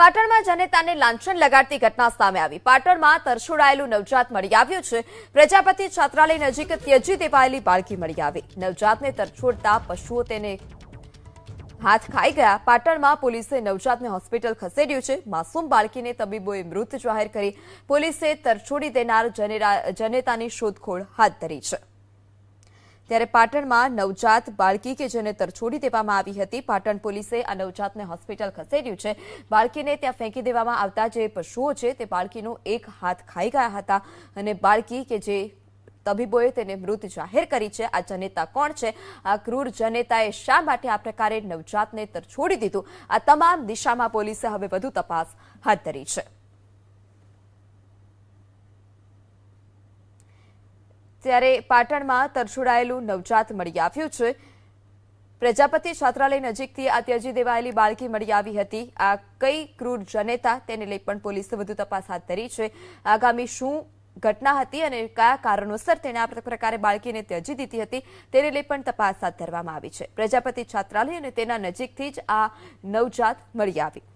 પાટણમાં જનેતાને લાંછન લગાડતી ઘટના સામે આવી. પાટણમાં તરછોડાયેલું નવજાત મળી આવ્યું છે. પ્રજાપતિ છાત્રાલય નજીક ત્યજી દેવાયેલી બાળકી મળી આવી. નવજાતને તરછોડતા પશુઓ તેને હાથ ખાઈ ગયા. પાટણમાં પોલીસે નવજાતને હોસ્પિટલ ખસેડ્યું છે. માસૂમ બાળકીને તબીબોએ મૃત જાહેર કરી. પોલીસે તરછોડી દેનાર જનેતાની શોધખોળ હાથ ધરી છે. ત્યારે પાટણમાં નવજાત બાળકી કે જેને તરછોડી દેવામાં આવી હતી, પાટણ પોલીસે આ નવજાતને હોસ્પિટલ ખસેડ્યું છે. બાળકીને ત્યાં ફેંકી દેવામાં આવતા જે પશુઓ છે, તે બાળકીનો એક હાથ ખાઈ ગયા હતા અને બાળકી કે જે તબીબોએ તેને મૃત જાહેર કરી છે. આ જનેતા કોણ છે? આ ક્રૂર જનેતાએ શા માટે આ પ્રકારે નવજાતને તરછોડી દીધું? આ તમામ દિશામાં પોલીસે હવે વધુ તપાસ હાથ ધરી છે. ત્યારે પાટણમાં તરછોડાયેલું નવજાત મળી આવ્યું છે. પ્રજાપતિ છાત્રાલય નજીકથી આ ત્યજી દેવાયેલી બાળકી મળી આવી હતી. આ કઈ ક્રૂર જનેતા તેને લઈ પણ પોલીસે વધુ તપાસ હાથ ધરી છે. આગામી શું ઘટના હતી અને કયા કારણોસર તેણે આ પ્રકારે બાળકીને ત્યજી દીધી હતી તેને લઈ પણ તપાસ હાથ ધરવામાં આવી છે. પ્રજાપતિ છાત્રાલય અને તેના નજીકથી જ આ નવજાત મળી આવી.